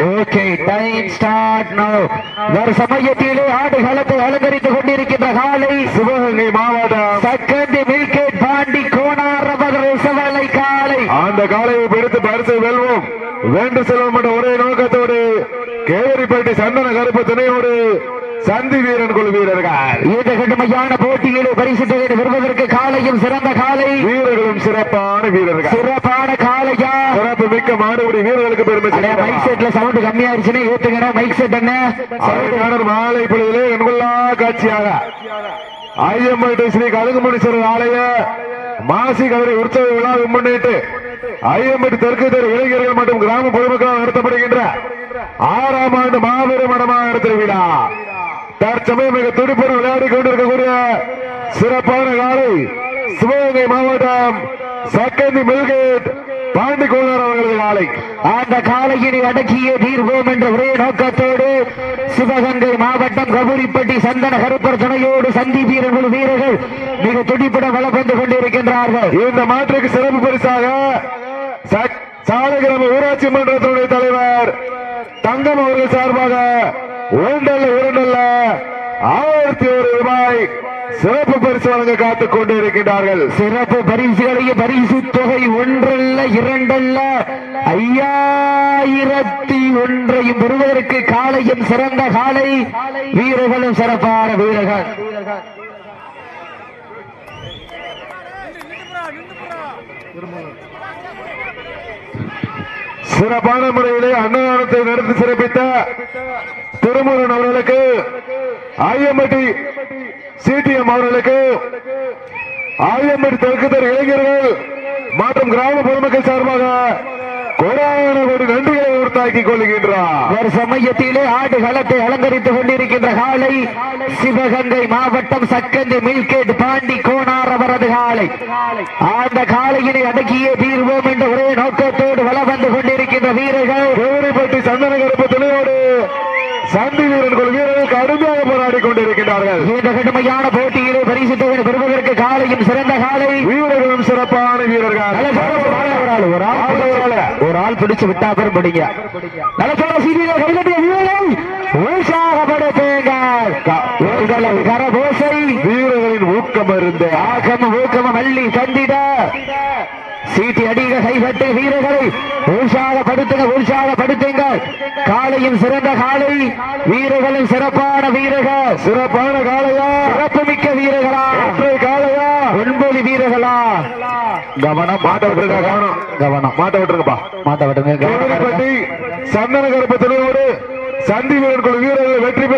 Okay time start no ஒரு சமயத்திலே ஆடுகளத்தை அலங்கரித்துக் கொண்டிருக்கின்ற காலை சிவகங்கை மாவட்டம் சக்கந்தி மில்கேட் பாண்டி கோனார் சவலை காலை. அந்த காலையை பிடித்து பரிசை வெல்வோம். வேண்டு செல்வம் என்ற ஒரே நோக்கத்தோடு கேவரிப்பட்டி சந்தன கருப்பு துணையோடு சந்தி வீரன் குழு வீரர்கள். இந்த கடுமையான போட்டியிலே பரிசு பெறுவதற்கு காலையும் சிறந்த காலை. வீரர்களும் சிறப்பான வீரர்கள் சிறப்பான காலையா சிறப்பு மிக்க மாடுபடி வீரர்களுக்கு பெருமை அண்ணே, மைக் சேர்க்கிறார். செட்ல சவுண்ட் கம்மியாயிருச்சுன்னா ஏத்துங்கண்ணே மைக் செட் என்ன? அழகான மாலை பொழுதிலே கண்கொள்ளா காட்சியாக. ஐயம்பேட்டை ஸ்ரீ கழுகுமுனீஸ்வரர் ஆலய மாசி கதிரை உற்சவ விழாவை முன்னிட்டு ஐயம்பேட்டை தெற்கு தெரு இளைஞர்கள் மற்றும் கிராம பொதுமக்களால் நடத்தப்படுகின்ற ஆறாம் ஆண்டு மாபெரும் மடமாக திருவிழா. தற்சமயம் மிக துடிப்புடன் விளையாடி கொண்டிருக்கக்கூடிய சிறப்பான காலை சிவகங்கை மாவட்டம் சக்கந்தி மில்கேட் பாண்டி கோளார் அவர்களது காலை அந்த காலையினை அடக்கிய தீர்வோம் என்ற ஒரே நோக்கத்தோடு சிவகங்கை மாவட்டம் கபூரிப்பட்டி சந்தன கருப்பர் துணையோடு சந்தி வீரர்கள் வீரர்கள் மிக துடிப்புட வளம் வந்து கொண்டிருக்கின்றார்கள். இந்த மாற்றுக்கு சிறப்பு பரிசாக சக்- சாலகிராம ஊராட்சி மன்றத்தினுடைய தலைவர் தங்கம் அவர்கள் சார்பாக ஒன்றல்ல இரண்டல்ல ஆயிரத்தி ஒரு ரூபாய் சிறப்பு பரிசு வழங்க காத்துக் கொண்டு இருக்கின்றார்கள் சிறப்பு பரிசுகளையும் பரிசு தொகை ஒன்றல்ல இரண்டல்ல. ஐயாயிரத்தி ஒன்றையும் பெறுவதற்கு காலையும் சிறந்த காலை வீரர்களும் சிறப்பான வீரர்கள். சிறப்பான முறையிலே அன்னதானத்தை நடத்தி சிறப்பித்த திருமுருகன் அவர்களுக்கு ஐயம்பட்டி சிடிஎம் அவர்களுக்கு ஆயம்பட்டி தெற்கு தெரு இளைஞர்கள் மற்றும் கிராம பொதுமக்கள் சார்பாக கொடான நன்றிகளை கொள்கின்றார். ஒரு சமயத்திலே ஆடு களத்தை அலங்கரித்துக் கொண்டிருக்கின்ற காலை சிவகங்கை மாவட்டம் சக்கந்தி மில்கேட் பாண்டி கோணார் அவரது காலை. அந்த காலையினை அடக்கிய தீர்வோம் என்ற ஒரே நோக்கத்தை வளம் வந்து கொண்டிருக்கின்ற வீரர்கள் கோரிப்பட்டி சந்தன கருப்பு துணையோடு சந்தி வீரர்கள் கடுமையாக போராடி கொண்டிருக்கின்றார்கள். இந்த கடுமையான போட்டியிலே பரிசு தொகை பெறுவதற்கு காலையும் சிறந்த காலை. வீரர்களும் சிறப்பான வீரர்கள். ஒரு ஆள், ஒரு ஆள் பிடிச்சு- விட்டா பெரும் பிடிங்க. நல்ல சொல்ல சீதியில கைகட்டிய வீரரை உற்சாகப்படுத்துங்கள் கரபோசை வீரர்களின் ஊக்கம் இருந்து ஆகம ஊக்கம மல்லி தந்திட. சீட்டி அடிக கைகட்டு வீரர்களை. உற்சாகப்படுத்துங்க உற்சாகப்படுத்துங்கள். காலையும் சிறந்த காலை. வீரர்களும் சிறப்பான வீரர்கள். சிறப்பான காளையா? சிறப்பு மிக்க வீரர்களா காளையா? ஒன்பது வீரர்களா? கவனம் மாட்ட விட்டுருங்க கவனம். கவனம். மாட்ட விட்டுருங்கப்பா. மாட்ட கோவில்பட்டி சந்தன கருப்பு துணையோடு சந்தி வீரன் குழு வீரர்கள் வெற்றி பெற்று